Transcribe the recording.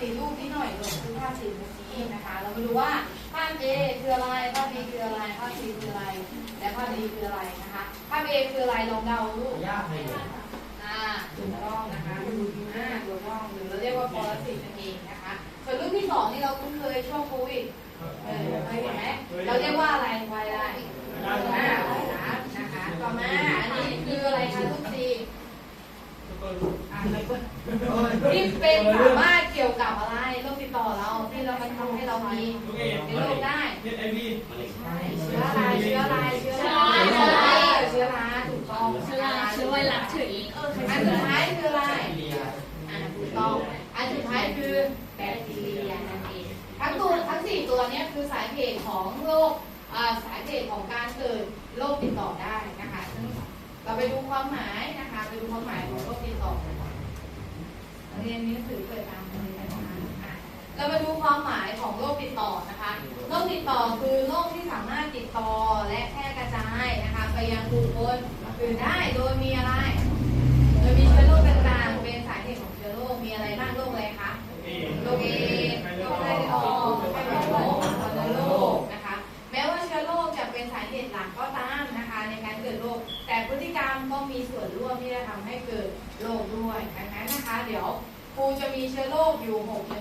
สี่รูปนี้หน่อยลูกคือภาพสี่รูปนี้นะคะ เรามาดูว่าภาพ A คืออะไร ภาพ B คืออะไร ภาพ C คืออะไร และภาพ D คืออะไรนะคะ ภาพ A คืออะไรลองเดาลูกยากเลยอ่าถูกต้องนะคะอ่าถูกต้องหรือเราเรียกว่าปรสิตนั่นเองนะคะ ส่วนรูปที่สองนี่เราคุ้นเคยช่วงโควิดเออเคยเห็นไหมเราเรียกว่าอะไรไวรัสอ่าไวรัสนะคะ ต่อมา อันนี้คืออะไรคะรูปสี่อ่าไม่เปิดที่เป็นสามารถ เกี่ยวกับอะไรโรคติดต่อเราที่เรามันทำให้เรามีเป็นโรคได้ไอพีใช่เชื้ออะไรเชื้ออะไรเชื้ออะไรเชื้อราถูกต้องเชื้อราเชื้อไวรัสเฉยเอออันสุดท้ายคืออะไรอ่าถูกต้องอันสุดท้ายคือแบคทีเรียนั่นเองทั้งตัวทั้งสี่ตัวเนี้ยคือสาเหตุของโรคอ่าสาเหตุของการเกิดโรคติดต่อได้นะคะซึ่งเราไปดูความหมายนะคะไปดูความหมายของโรคติดต่อกันก่อนนักเรียนมีหนังสือเปิดตามเลยนะคะอะเรามาดู ความหมายของโรคติดต่อนะคะโรคติดต่อคือโรคที่สามารถติดต่อและแพร่กระจายนะคะไปยังบุคคลอื่นได้โดยมีอะไร โดยมีเชื้อโรคต่างๆเป็นสาเหตุของเชื้อโรคมีอะไรบ้างโรคอะไรคะโรคเอโรคไข้เลือออกไข้หวัดนกวัณโรคนะคะแม้ว่าเชื้อโรคจะเป็นสาเหตุหลักก็ตามนะคะในการเกิดโรคแต่พฤติกรรมก็มีส่วนร่วมที่จะทำให้เกิดโรคด้วยดังนั้นนะคะ เดี๋ยวครูจะมีเชื้อโรคอยู่หกชนิด